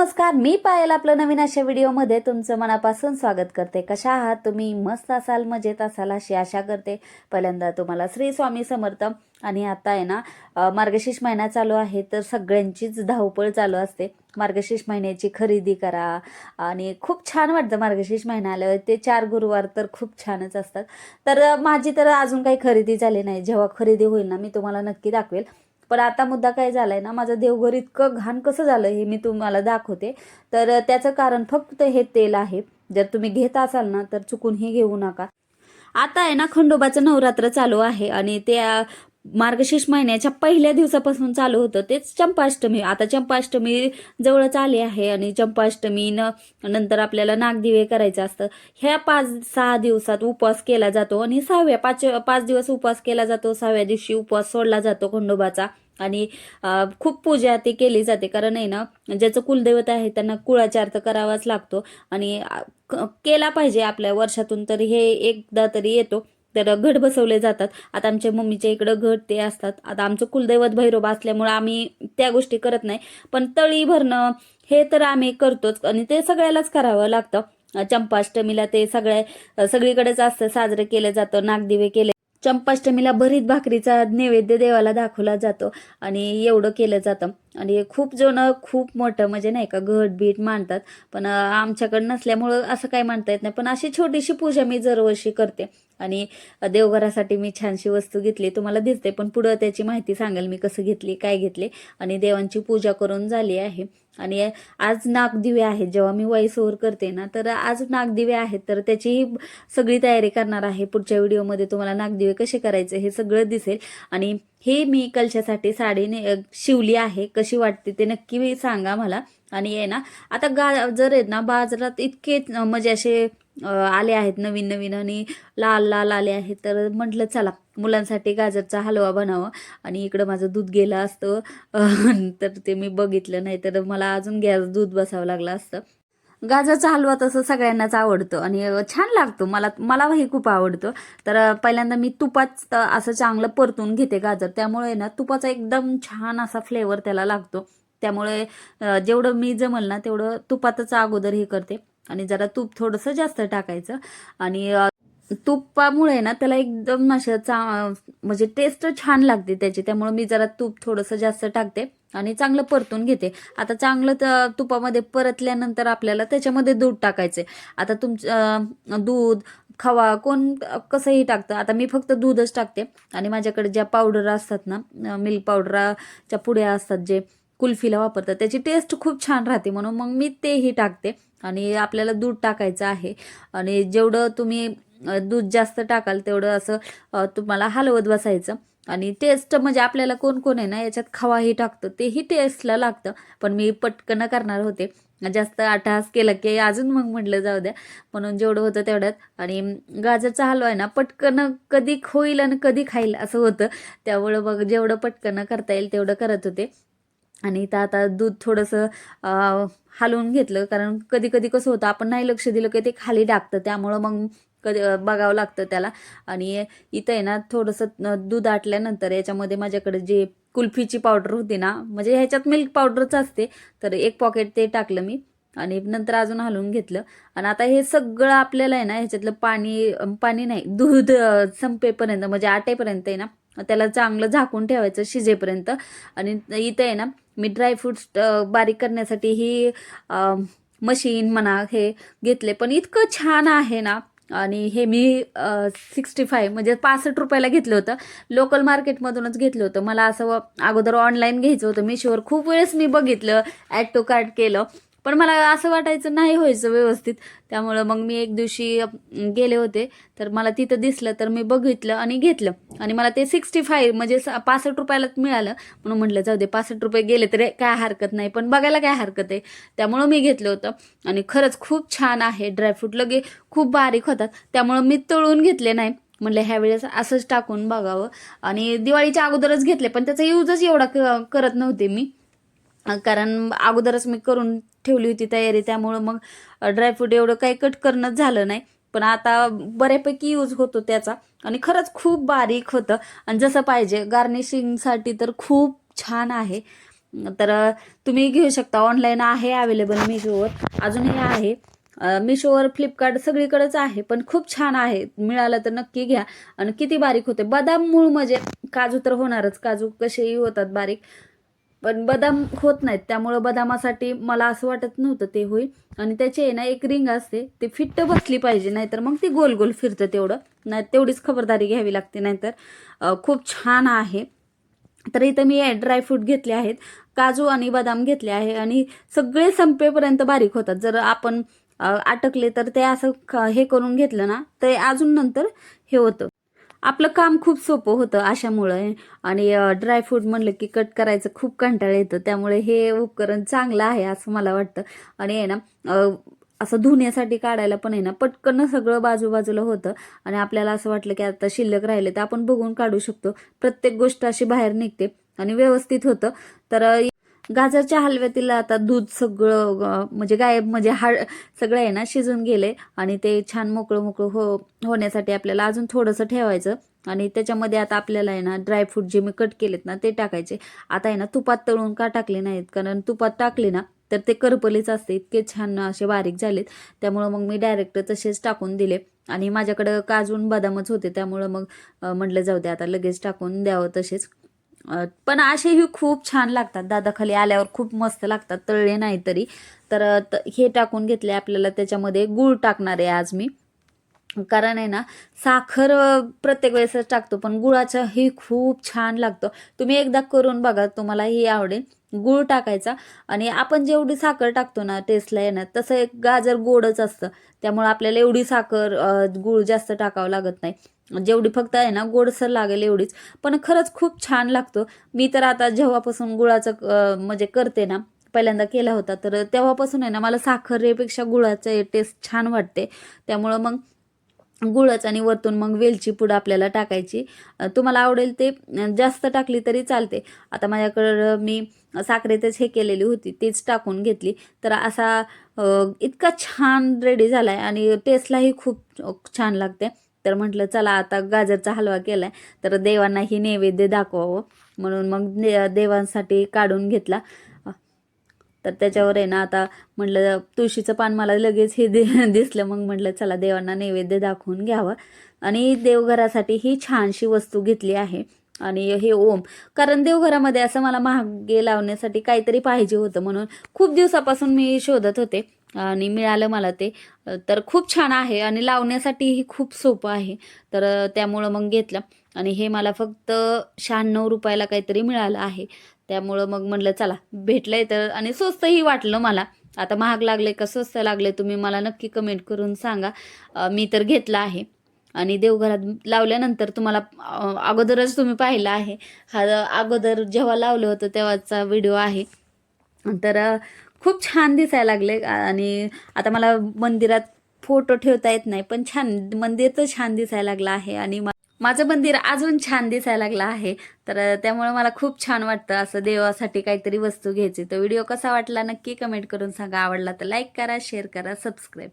नमस्कार मी पायल आपलं नवीन अशा व्हिडिओमध्ये तुमचं मनापासून स्वागत करते. कशा आहात तुम्ही? मस्त असाल मजेत असाल अशी आशा करते. पहिल्यांदा तुम्हाला श्री स्वामी समर्थ आणि आता आहे ना मार्गशीर्ष महिना चालू आहे तर सगळ्यांचीच धावपळ चालू असते. मार्गशीर्ष महिन्याची खरेदी करा आणि खूप छान वाटतं मार्गशीर्ष महिना आल्यावर. ते चार गुरुवार तर खूप छानच असतात. तर माझी तर अजून काही खरेदी झाली नाही. जेव्हा खरेदी होईल ना मी तुम्हाला नक्की दाखवेल. पण आता मुद्दा काय झालाय ना माझं देवघर इतकं घाण कसं झालं हे मी तुम्हाला दाखवते. तर त्याचं कारण फक्त हे तेल आहे. जर तुम्ही घेत असाल ना तर चुकून हे घेऊ नका. आता आहे ना खंडोबाचं नवरात्र चालू आहे आणि ते मार्गशीर्ष महिन्याच्या पहिल्या दिवसापासून चालू होतं. तेच चंपाष्टमी. आता चंपाष्टमी जवळच आली आहे आणि चंपाष्टमीनं नंतर आपल्याला नागदिवे करायचं असतं. ह्या पाच सहा दिवसात उपवास केला जातो आणि सहाव्या पाच पाच दिवस उपवास केला जातो. सहाव्या दिवशी उपवास सोडला जातो खंडोबाचा आणि खूप पूजा ती केली जाते. कारण आहे ना ज्याचं कुलदैवत आहे त्यांना कुळाचार तर करावाच लागतो आणि क- केला पाहिजे आपल्या वर्षातून तर हे एकदा तरी येतो. तर घट बसवले जातात. आता आमच्या मम्मीच्या इकडं घट ते असतात. आता आमचं कुलदैवत भैरोबा असल्यामुळं आम्ही त्या गोष्टी करत नाही. पण तळी भरणं हे तर आम्ही करतोच आणि ते सगळ्यालाच करावं लागतं. चंपाष्टमीला ते सगळ्या सगळीकडेच असतं. साजरं केलं जातं. नागदिवे केले चंपाष्टमीला भरीत भाकरीचा नैवेद्य देवाला दाखवला जातो आणि एवढं केलं जातं. आणि खूप जण खूप मोठं म्हणजे नाही का घट बीट मांडतात पण आमच्याकडं नसल्यामुळं असं काही मानता येत नाही. पण अशी छोटीशी पूजा मी दरवर्षी करते. आणि देवघरासाठी मी छानशी वस्तू घेतली तुम्हाला दिसते. पण पुढं त्याची माहिती सांगेल मी कसं घेतली काय घेतली. आणि देवांची पूजा करून झाली आहे. आणि आज नागदिवे आहेत. जेव्हा मी वॉइस ओव्हर करते ना तर आज नागदिवे आहेत. तर त्याचीही सगळी तयारी करणार आहे. पुढच्या व्हिडिओमध्ये तुम्हाला नागदिवे कसे करायचे हे सगळं दिसेल. आणि हे मी कलशासाठी साडीने शिवली आहे. कशी वाटते ते नक्की सांगा मला. आणि आहे ना आता गा जर आहेत ना बाजारात इतके म्हणजे असे आले आहेत नवीन नवीन आणि लाल लाल आले आहेत. तर म्हटलं चला मुलांसाठी गाजरचा हलवा बनावा. आणि इकडं माझं दूध गेलं असतं. तर ते मी बघितलं नाही तर मला अजून गॅस दूध बसावं लागलं असतं. गाजरचा हलवा तसं सगळ्यांनाच आवडतो आणि छान लागतो. मला मलाही खूप आवडतो. तर पहिल्यांदा मी तुपात असं चांगलं परतून घेते गाजर. त्यामुळे ना तुपाचा एकदम छान असा फ्लेवर त्याला लागतो. त्यामुळे जेवढं मी जमल ना तेवढं तुपातच अगोदर हे करते. आणि जरा तूप थोडंसं जास्त टाकायचं. आणि तुपामुळे ना त्याला एकदम असं चा म्हणजे टेस्ट छान लागते त्याची. त्यामुळे मी जरा तूप थोडंसं जास्त टाकते आणि चांगलं परतून घेते. आता चांगलं तुपामध्ये परतल्यानंतर आपल्याला त्याच्यामध्ये दूध टाकायचे आता तुमचं दूध खवा कोण कसंही टाकतं. आता मी फक्त दूधच टाकते. आणि माझ्याकडे ज्या पावडर असतात ना मिल्क पावडराच्या पुड्या असतात जे कुल्फीला वापरतात. त्याची टेस्ट खूप छान राहते म्हणून मग मी तेही टाकते. आणि आपल्याला दूध टाकायचं आहे. आणि जेवढं तुम्ही दूध जास्त टाकाल तेवढं असं तुम्हाला हलवत बसायचं. आणि टेस्ट म्हणजे आपल्याला कोण कोण आहे ना याच्यात खवाही टाकतं. तेही टेस्टला लागतं. पण मी पटकन करणार होते. जास्त आठास केलं की अजून मग म्हटलं जाऊ द्या. म्हणून जेवढं होतं तेवढ्यात आणि गाजरचा हलवा आहे ना पटकन कधी होईल आणि कधी खाईल असं होतं. त्यामुळं मग जेवढं पटकन करता येईल तेवढं करत होते. आणि इथं आता दूध थोडंसं हालवून हलवून घेतलं. कारण कधी कधी कसं होतं आपण नाही लक्ष दिलं की ते खाली टाकतं. त्यामुळं मग कधी बघावं लागतं त्याला. आणि इथं आहे ना थोडंसं दूध आटल्यानंतर याच्यामध्ये माझ्याकडे जे कुल्फीची पावडर होती ना म्हणजे ह्याच्यात मिल्क पावडरच असते. तर एक पॉकेट ते टाकलं मी आणि नंतर अजून हलवून घेतलं. आणि आता हे सगळं आपल्याला आहे ना ह्याच्यातलं पाणी पाणी नाही दूध संपेपर्यंत म्हणजे आटेपर्यंत आहे ना त्याला चांगलं झाकून ठेवायचं शिजेपर्यंत. आणि इथं आहे ना मी ड्रायफ्रूट्स बारीक करण्यासाठी ही मशीन म्हणा हे घेतले. पण इतकं छान आहे ना. आणि हे मी सिक्स्टी फाय म्हणजे पासष्ट रुपयाला घेतलं होतं. लोकल मार्केटमधूनच घेतलं होतं. मला असं अगोदर ऑनलाईन घ्यायचं होतं. मिशोवर खूप वेळेस मी बघितलं ॲड टू कार्ट केलं. पण मला असं वाटायचं नाही व्हायचं व्यवस्थित. त्यामुळं मग मी एक दिवशी गेले होते. तर मला तिथं दिसलं तर मी बघितलं आणि घेतलं. आणि मला ते सिक्स्टी फाय म्हणजे स- पासष्ट रुपयालाच मिळालं. म्हणून म्हटलं जाऊ दे पासष्ट रुपये गेले तरी काय हरकत नाही. पण बघायला काय हरकत आहे? त्यामुळं मी घेतलं होतं. आणि खरंच खूप छान आहे. ड्रायफ्रूट लगे खूप बारीक होतात. त्यामुळं मी तळून घेतले नाही. म्हणलं ह्यावेळेस असंच टाकून बघावं. आणि दिवाळीच्या अगोदरच घेतले पण त्याचा यूजच एवढा क- करत नव्हते मी. कारण अगोदरच मी करून ठेवली होती तयारी त्यामुळं मग ड्रायफ्रूट एवढं काही कट करणं झालं नाही. पण आता बऱ्यापैकी यूज होतो त्याचा. आणि खरंच खूप बारीक होतं. आणि जसं पाहिजे गार्निशिंगसाठी तर खूप छान आहे. तर तुम्ही घेऊ शकता. ऑनलाईन आहे अवेलेबल मिशोवर अजूनही आहे. मिशोवर फ्लिपकार्ट सगळीकडेच आहे. पण खूप छान आहे. मिळालं तर नक्की घ्या. आणि किती बारीक होते. बदाम मूळ म्हणजे काजू तर होणारच. काजू कसेही होतात बारीक. पण बदाम होत नाहीत. त्यामुळं बदामासाठी मला असं वाटत नव्हतं ते होईल. आणि त्याची आहे ना एक रिंग असते. ते फिट्ट बसली पाहिजे नाहीतर मग ती गोल गोल फिरतं तेवढं. नाही तेवढीच खबरदारी घ्यावी लागते नाहीतर खूप छान आहे. तर इथं मी ड्रायफ्रूट घेतले आहेत. काजू आणि बदाम घेतले आहे. आणि सगळे संपेपर्यंत बारीक होतात. जर आपण अटकले तर ते असं हे करून घेतलं ना ते अजून नंतर हे होतं. आपलं काम खूप सोपं होतं अशामुळे. आणि ड्रायफ्रूट म्हणलं की कट करायचं खूप कंटाळा येतं. त्यामुळे हे उपकरण चांगलं आहे असं मला वाटतं. आणि आहे ना असं धुण्यासाठी काढायला पण आहे ना पटकन सगळं बाजूबाजूला होतं. आणि आपल्याला असं वाटलं की आता शिल्लक राहिले तर आपण बघून काढू शकतो. प्रत्येक गोष्ट अशी बाहेर निघते आणि व्यवस्थित होतं. तर गाजरच्या हलव्यातील आता दूध सगळं म्हणजे गायब म्हणजे हाड सगळं आहे ना शिजून गेले. आणि ते छान मोकळं मोकळं हो होण्यासाठी आपल्याला अजून थोडंसं ठेवायचं. आणि त्याच्यामध्ये आता आपल्याला आहे ना ड्रायफ्रूट जे मी कट केलेत ना ते टाकायचे. आता आहे ना तुपात तळून का टाकले नाहीत? कारण तुपात टाकले ना तर ते करपलेच असते. इतके छान असे बारीक झालेत. त्यामुळं मग मी डायरेक्ट तसेच टाकून दिले. आणि माझ्याकडं काजून बदामच होते. त्यामुळं मग म्हटलं जाऊ दे आता लगेच टाकून द्यावं तसेच. पण असेही खूप छान लागतात दादाखाली आल्यावर खूप मस्त लागतात तळले नाही तरी. तर हे टाकून घेतले आपल्याला त्याच्यामध्ये गूळ टाकणार आहे आज मी. कारण आहे ना साखर प्रत्येक वेळेसच टाकतो पण गुळाचं हे खूप छान लागतं. तुम्ही एकदा करून बघा तुम्हाला ही आवडेल. गूळ टाकायचा आणि आपण जेवढी साखर टाकतो ना टेस्टला येणार तसं एक गाजर गोडच असतं. त्यामुळे आपल्याला एवढी साखर गूळ जास्त टाकावं लागत नाही. जेवढी फक्त आहे ना गोडसर लागेल एवढीच. पण खरंच खूप छान लागतो. मी तर आता जेव्हापासून गुळाचं म्हणजे करते ना पहिल्यांदा केला होता तर तेव्हापासून आहे ना मला साखरेपेक्षा गुळाचं टेस्ट छान वाटते. त्यामुळं मग गुळच आणि वरतून मग वेलची पूड आपल्याला टाकायची. तुम्हाला आवडेल ते जास्त टाकली तरी चालते. आता माझ्याकडं मी साखरेतच हे केलेली होती तीच टाकून घेतली. तर असा इतका छान रेडी झाला आहे आणि टेस्टलाही खूप छान लागते. तर म्हटलं चला आता गाजरचा हलवा केला आहे तर देवांनाही नैवेद्य दाखवावं. म्हणून मग दे देवांसाठी काढून घेतला. तर त्याच्यावर आहे ना आता म्हटलं तुळशीचं पान मला लगेच हे दि दिसलं. मग म्हटलं चला देवांना नैवेद्य दाखवून घ्यावं. आणि देवघरासाठी ही छानशी वस्तू घेतली आहे. आणि हे ओम. कारण देवघरामध्ये असं मला महागे लावण्यासाठी काहीतरी पाहिजे होतं म्हणून खूप दिवसापासून मी शोधत होते. आणि मिळालं मला ते. तर खूप छान आहे आणि लावण्यासाठीही खूप सोपं आहे. तर त्यामुळं मग घेतलं. आणि हे मला फक्त शहाण्णव रुपयाला काहीतरी मिळालं आहे. त्यामुळं मग म्हटलं चला भेटलंय तर. आणि स्वस्तही वाटलं मला. आता महाग लागले का स्वस्त लागले तुम्ही मला नक्की कमेंट करून सांगा. मी तर घेतला आहे. आणि देवघरात लावल्यानंतर तुम्हाला अगोदरच तुम्ही पाहिला आहे. हा अगोदर जेव्हा लावलं होतं तेव्हाचा व्हिडिओ आहे. तर खूप छान दिसायला लागले. आणि आता मला मंदिरात फोटो ठेवता येत नाही पण छान मंदिर तर छान दिसायला लागलं आहे. आणि माझं मंदिर अजून छान दिसायला लागलं आहे. तर त्यामुळे मला खूप छान वाटतं असं देवासाठी काहीतरी वस्तू घ्यायची. तर व्हिडिओ कसा वाटला नक्की कमेंट करून सांगा. आवडला तर लाईक करा शेअर करा सबस्क्राईब